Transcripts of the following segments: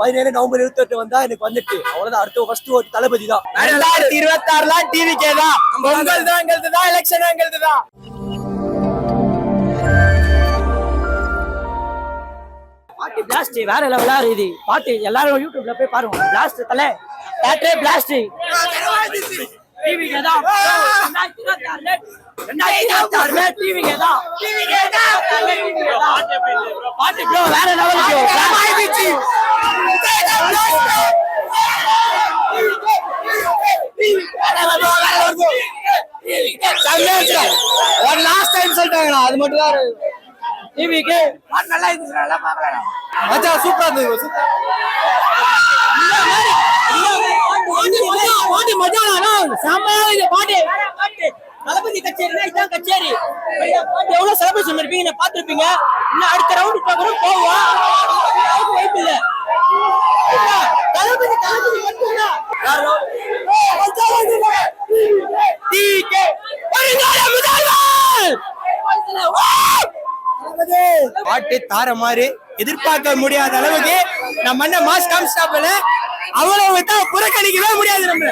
பதினேழு நவம்பர் இருபத்தி எட்டு வந்தா எனக்கு வந்துட்டு. அவ்வளவுதான். அடுத்த ஃபர்ஸ்ட் ஓட்டு தளபதி தான். ரெண்டாயிரத்தி இருபத்தி ஆறுல டிவிக்கே தான். பொங்கல் தான் தான். எலெக்ஷன் தான் பாட்டு பிளாஸ்ட் வேற லெவலா இருக்குது. பாட்டு எல்லாரும் யூடியூப்ல போய் பாருங்க. பிளாஸ்ட் தலை. தேட்டரே பிளாஸ்ட் டிவிக்கு தான். ரெண்டாயிரத்தி இருபத்தி ஆறுல டிவிக்கு தான். பாட்டு ப்ரோ வேற லெவல் ஒரு லாஸ்ட் டைம் சொல்லிட்டாங்கண்ணா அது மட்டும் தான் டிவிக்கு நல்லா இருந்துச்சு நல்லா பார்க்கலாம் மச்சான் சூப்பரா இருந்தது சூப்பரா பாட்டு மஜானா செம்மையா இது பாட்டு தளபதி கச்சேரினா இதான் கச்சேரி. பாட்டு எவ்வளவு செலிப்ரேஷன் நீங்க பாத்திருப்பீங்க இன்னும் அடுத்த ரவுண்ட் கூட போவோம். வாய்ப்பு இல்ல தளபதி தளபதி மட்டும்தான். வருங்கால முதல்வர். பாட்டு தார மாதிரி எதிர்பார்க்க முடியாத அளவுக்கு நம்ம அண்ணன் மாஸ் கான்ஸ்டாபிள் அவ்வளவு தான் புறக்கணிக்கவே முடியாது நம்ம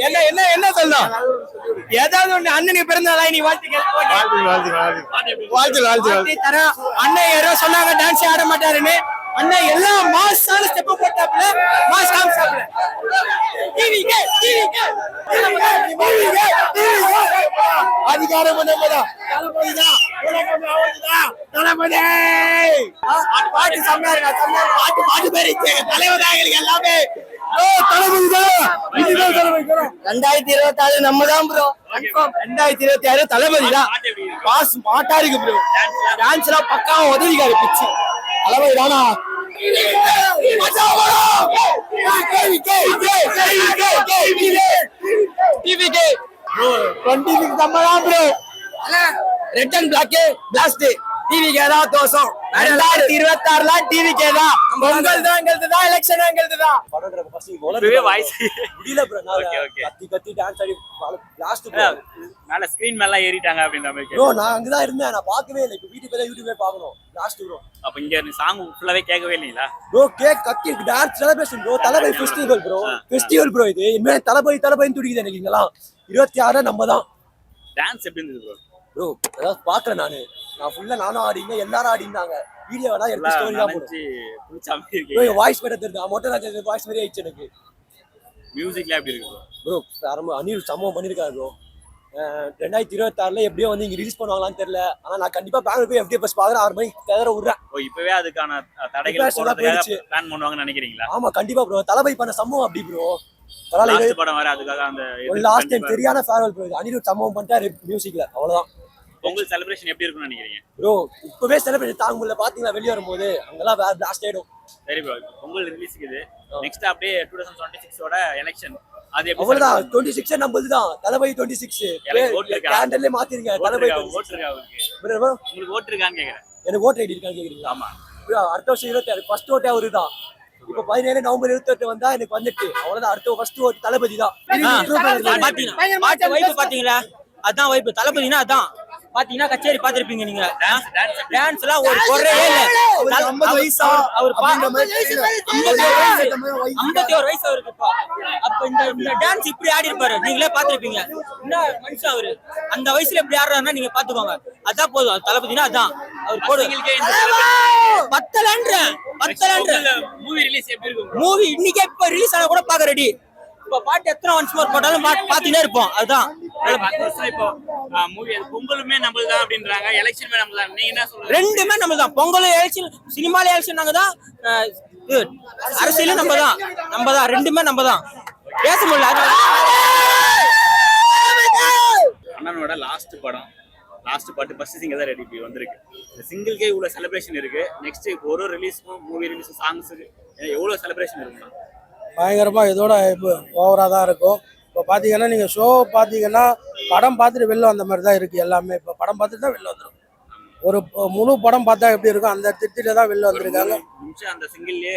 என்ன என்ன என்ன சொல்லணும்? ஏதாவது ஒண்ணு அண்ணனுக்கு பிறந்த நாளா நீ வாழ்த்துக்கள் வாழ்த்து தர அண்ணன் யாரோ சொன்னாங்க டான்ஸ் ஆட மாட்டாருன்னு. அண்ணன் எல்லாம் மாசான ஸ்டெப் போட்டாப்புல மாஸ் கான்ஸ்டாபிள் டிவிக்கு டிவிக்கு அதிகாரம் பண்ணதான் தளபதி தான் உலகம் அவர்தான். தளபதி! பாட்டு செம்மையா இருக்கா? பாட்டு பாட்டு பேரு தலைவர் எங்களுக்கு எல்லாமே. ரெண்டாயிரத்தி இருபத்தி ஆறு நம்ம தான் ப்ரோ ரெண்டாயிரத்தி இருபத்தி ஆறு தளபதி தான் பாஸ் மாட்டா இருக்கு ப்ரோ டான்ஸ் எல்லாம் பக்காவா உதவிக்காரு பிச்சு. தளபதி தானா டுவெண்ட்டி சிக்ஸ் நம்ம தான் bro red and black blast டிவிக்கு ஏதாவது தோசம். ரெண்டாயிரத்தி இருபத்தி ஆறுல டிவிக்கு தான். பொங்கல் தான் எங்களுது தான் எலெக்ஷன் எங்களுது தான். முடியல. கத்தி கத்தி டான்ஸ் ஆடி லாஸ்ட் மேல ஸ்கிரீன் மேல ஏறிட்டாங்க அப்படின்ற மாதிரி. நான் அங்கதான் இருந்தேன். நான் பார்க்கவே இல்லை. இப்போ வீட்டுக்கு போய் யூடியூப்ல பார்க்கணும். லாஸ்ட் ப்ரோ அப்ப இங்க சாங் ஃபுல்லாவே கேட்கவே இல்லைங்களா? ப்ரோ கேக் கத்தி dance celebration bro Thalapathy festival bro festival bro இது. இனிமே தளபதி தளபதி துடிக்குது எனக்கு இங்கெல்லாம். இருபத்தி ஆறு நம்ம தான் டான்ஸ் எப்படி இருந்தது ப்ரோ ப்ரோ அதாவது பார்க்கல நானு. நான் ஃபுல்லா நானும் ஆடிங்க எல்லாரும் ஆடினாங்க வீடியோ வேணா எடுத்து ஸ்டோரி தான் போடும் வாய்ஸ் மட்டும் தெரியுது? மொட்டை வாய்ஸ் மாதிரி ஆயிடுச்சு எனக்கு. மியூசிக்ல எப்படி இருக்கு ப்ரோ ப்ரோ ரொம்ப அனில் சம்பவம் பண்ணியிருக்காரு ப்ரோ ரெண்டாயிரத்தி இருபத்தாறுல எப்படியோ வந்து இங்க ரிலீஸ் பண்ணுவாங்களான்னு தெரியல. ஆனா நான் கண்டிப்பா பெங்களூர் போய் எப்படியே பஸ் பாக்குறேன் ஆறு மணிக்கு தவிர விடுறேன். ஓ இப்பவே அதுக்கான தடைகள் போடுறதுக்காக. பிளான் பண்ணுவாங்கன்னு நினைக்கிறீங்களா? ஆமா கண்டிப்பா ப்ரோ தளபதி பண்ண சம்பவம் அப்படி ப்ரோ பரவாயில்ல படம் வர அதுக்காக அந்த லாஸ்ட் டைம் சரியான ஃபேர்வெல் ப்ரோ அனிருத் சம்பவம் பண்ணிட்டாரு மியூசிக்ல அவ்வளவுதான். பொங்கல் செலிப்ரேஷன் எப்படி இருக்கும்னு நினைக்கிறீங்க? ப்ரோ இப்பவே செலிப்ரேட் தாங்க முடியல பாத்தீங்களா வெளியே வரும்போது. அங்கெல்லாம் வேற பிளாஸ்ட் ஆயிடும். சரி ப்ரோ பொங்கல் ரிலீஸ் இது நெக்ஸ்ட் அப்படியே டூ தௌசண்ட் டுவெண்ட்டி சிக்ஸோட எலெக்ஷன் அது எப்படி அவ்வளவுதான். டுவெண்ட்டி சிக்ஸ் நம்மளது தான் தளபதி டுவெண்ட்டி சிக்ஸ்? கேண்டல்லே மாத்திருங்க. ஓட்டு தளபதி இருக்கா? 26. ஓட்டு இருக்கா அவருக்கு? Bro, bro, உங்களுக்கு ஓட்டு இருக்கான்னு கேக்குறேன். எனக்கு ஓட்டு ஐடி இருக்கான்னு கேக்குறீங்களா? ஆமா. Bro, அடுத்த வருஷம் இருபத்தி ஆறு ஃபர்ஸ்ட் ஓட்டே அவரு தான் இப்போ பதினேழு நவம்பர் இருபத்தி எட்டு வந்தா எனக்கு வந்துட்டு. அவ்வளவுதான். அடுத்த ஃபர்ஸ்ட் ஓட்டு தளபதி தான். பாத்தீங்களா? அதான் வைப்பு தளபதினா அதான். பாத்தீங்கன்னா கச்சேரி பாத்திருப்பீங்க நீங்க. டான்ஸ் எல்லாம் ஒரு குறையே இல்ல. 50 வயசா? அவர் தெரியல. 51 வயசு. வயசு. 51 வயசு. அவருக்கு அப்ப இந்த டான்ஸ் இப்படி ஆடி இருப்பாரு நீங்களே பாத்திருப்பீங்க என்ன மனுஷன் அவரு? அந்த வயசுல இப்படி ஆடுறாருன்னா நீங்க பாத்துக்கோங்க அதான் போதும். தளபதினா அதான் அவர் போடு. பத்தலன்ற பத்தலன்ற. மூவி ரிலீஸ் எப்படி இருக்கும்? மூவி இன்னைக்கே இப்ப ரிலீஸ் ஆனா கூட பாக்க ரெடி இப்ப பாட்டு எத்தனை ஒன்ஸ் மோர் போட்டாலும் பா- பாத்துட்டே இருப்போம். அதுதான். பத்து வருஷம் இப்போ மூவி பொங்கலுமே நம்மளுதான் அப்படின்றாங்க. எலெக்ஷனுமே நம்மளுதான் நீங்க என்ன சொல்றீங்க? ரெண்டுமே நம்ம தான் பொங்கல் எலெக்ஷன் சினிமால எலெக்ஷன் நாங்க தான் அரசியலும் நம்ம தான் நம்ம தான் ரெண்டுமே நம்ம தான் பேச முடியல. அண்ணனோட லாஸ்ட் படம். லாஸ்ட் பாட்டு ஃபர்ஸ்ட் சிங்கிள் தான் ரெடி இப்போ வந்திருக்கு. இந்த சிங்கிள்கே இவ்வளோ செலிப்ரேஷன் இருக்கு. நெக்ஸ்ட் ஒரு ஒரு ரிலீஸ்க்கும் மூவி ரிலீஸும் சாங்ஸுக்கு எவ்வளோ செலிப்ரேஷன் இருக்குண்ணா பயங்கரமாக இதோட இப்போ ஓவராக தான் இருக்கும். இப்போ பார்த்தீங்கன்னா நீங்கள் ஷோ பார்த்தீங்கன்னா படம் பார்த்துட்டு வெளில வந்த மாதிரி தான் இருக்குது எல்லாமே. இப்போ படம் பார்த்துட்டு தான் வெளில வந்துடும் ஒரு முழு படம் பார்த்தா எப்படி இருக்கும்? அந்த திட்டில தான் வெளில வந்திருக்காங்க. அந்த சிங்கிள்லயே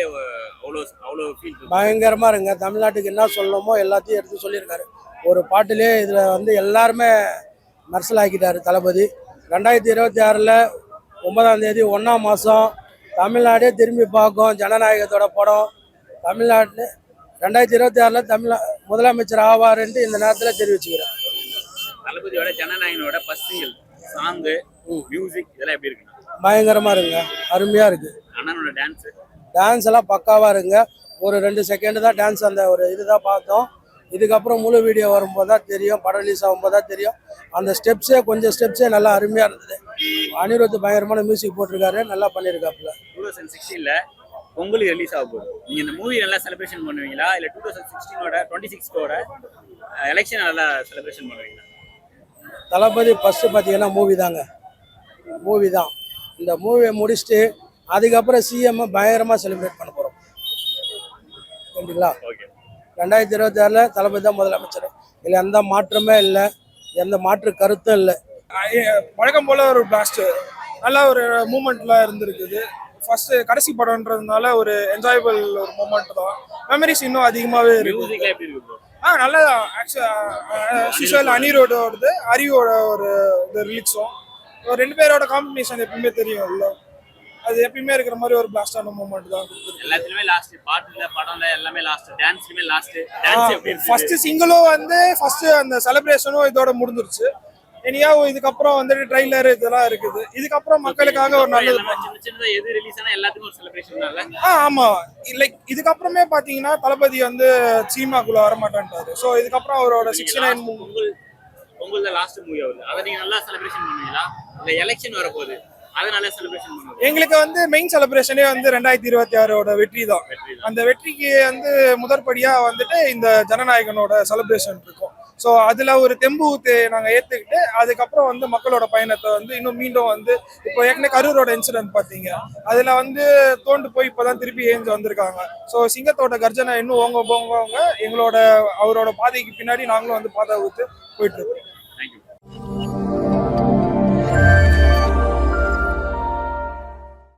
அவ்வளோ அவ்வளோ ஃபீல் பயங்கரமாக இருங்க தமிழ்நாட்டுக்கு என்ன சொல்லணுமோ எல்லாத்தையும் எடுத்து சொல்லியிருக்காரு. ஒரு பாட்டிலே இதில் வந்து எல்லாருமே மெர்சல் ஆக்கிட்டாரு தளபதி. ரெண்டாயிரத்தி இருபத்தி ஆறில் ஒன்பதாம் தேதி ஒன்றாம் மாதம் தமிழ்நாடே திரும்பி பார்க்கும் ஜனநாயகத்தோட படம். தமிழ்நாட்டில் ரெண்டாயிரத்தி இருபத்தி ஆறில் தமிழ் முதலமைச்சர் ஆவாருன்ட்டு இந்த நேரத்தில் தெரிவிச்சுக்கிறேன். தளபதியோட ஜனநாயகனோட ஃபர்ஸ்ட் சிங்கிள் சாங்கு மியூசிக் இதெல்லாம் எப்படி இருக்குண்ணா? பயங்கரமாக இருக்குங்க. அருமையாக இருக்குது அண்ணனோட டான்ஸ் டான்ஸ் எல்லாம் பக்காவாக இருக்குங்க. ஒரு ரெண்டு செகண்ட் தான் டான்ஸ் அந்த ஒரு இதுதான் பார்த்தோம். இதுக்கப்புறம் முழு வீடியோ வரும்போது தான் தெரியும். படம் ரிலீஸ் ஆகும்போது தான் தெரியும். அந்த ஸ்டெப்ஸே கொஞ்சம் ஸ்டெப்ஸே நல்லா அருமையாக இருந்தது. அனிருத் பயங்கரமான மியூசிக் போட்டிருக்காரு. நல்லா பண்ணியிருக்காப்புல டூ தௌசண்ட் சிக்ஸ்டீன்ல பொங்கலுக்கு ரிலீஸ் ஆக போகுது. நீங்க இந்த மூவி நல்லா செலிப்ரேஷன் பண்ணுவீங்களா? இல்ல டூ தௌசண்ட் சிக்ஸ்டீனோட டுவெண்ட்டி சிக்ஸ்டோட எலெக்ஷன் நல்லா செலிப்ரேஷன் பண்ணுவீங்களா? தளபதி ஃபஸ்ட்டு பார்த்தீங்கன்னா மூவி தாங்க. மூவி தான். இந்த மூவியை முடிச்சுட்டு அதுக்கப்புறம் சிஎம் பயங்கரமாக செலிப்ரேட் பண்ண போகிறோம் சரிங்களா ஓகே ரெண்டாயிரத்தி இருபத்தி ஆறில் தளபதி தான் முதலமைச்சர் இதில் எந்த மாற்றமே இல்லை. எந்த மாற்று கருத்தும் இல்லை. வழக்கம் போல ஒரு பிளாஸ்ட் நல்ல ஒரு மூமெண்ட்ல இருந்திருக்குது. ஃபர்ஸ்ட் கடைசி படம்ன்றதுனால ஒரு என்ஜாயபிள் ஒரு மூமெண்ட் தான். மெமரிஸ் இன்னும் அதிகமாகவே இருக்கு? ஆ நல்ல ஆக்சுவல் அனிரோடோடது அரியோட ஒரு இது ரிலீக்ஸும் ஒரு ரெண்டு பேரோட காம்பினேஷன் எப்பயுமே தெரியும்ல. அது எப்பயுமே இருக்கிற மாதிரி ஒரு பிளாஸ்டான மூமெண்ட் தான். எல்லாத்துலயுமே லாஸ்ட் பாட்டுல படம்ல எல்லாமே லாஸ்ட் டான்ஸ்லயுமே லாஸ்ட் டான்ஸ் ஃபர்ஸ்ட் சிங்கிளும் வந்து ஃபர்ஸ்ட் அந்த செலிப்ரேஷனும் இதோட முடிஞ்சிருச்சு. இனியா இதுக்கப்புறம் வந்துட்டு ட்ரைலர் இதெல்லாம் இருக்குது. இதுக்கப்புறம் மக்களுக்காக ஒரு நல்லது. ஆ ஆமா. லைக் இதுக்கப்புறமே பாத்தீங்கன்னா தளபதி வந்து சீமாக்குள்ள வர மாட்டேன்ட்டாரு ஸோ இதுக்கப்புறம் அவரோட sixty nine Pongal last movie ஆகுது அதை நீங்க நல்லா செலிப்ரேஷன் பண்ணுவீங்களா? இல்ல எலெக்ஷன் வரப்போகுது. எங்களுக்கு வந்து மெயின் செலிப்ரேஷனே வந்து ரெண்டாயிரத்தி இருபத்தி ஆறோட வெற்றி தான் அந்த வெற்றிக்கு வந்து முதற்படியா வந்துட்டு இந்த ஜனநாயகனோட செலிப்ரேஷன் இருக்கும். ஸோ அதில் ஒரு தெம்பு ஊத்து நாங்கள் ஏற்றுக்கிட்டு அதுக்கப்புறம் வந்து மக்களோட பயணத்தை வந்து இன்னும் மீண்டும் வந்து இப்போ ஏற்கனவே கரூரோட இன்சிடென்ட் பார்த்தீங்க. அதில் வந்து தோண்டு போய் இப்பதான் திருப்பி ஏஞ்சு வந்திருக்காங்க. ஸோ சிங்கத்தோட கர்ஜனை இன்னும் ஓங்க போங்கவங்க எங்களோட அவரோட பாதைக்கு பின்னாடி நாங்களும் வந்து பாதை ஊத்து போயிட்டு இருக்கோம். தேங்க்யூ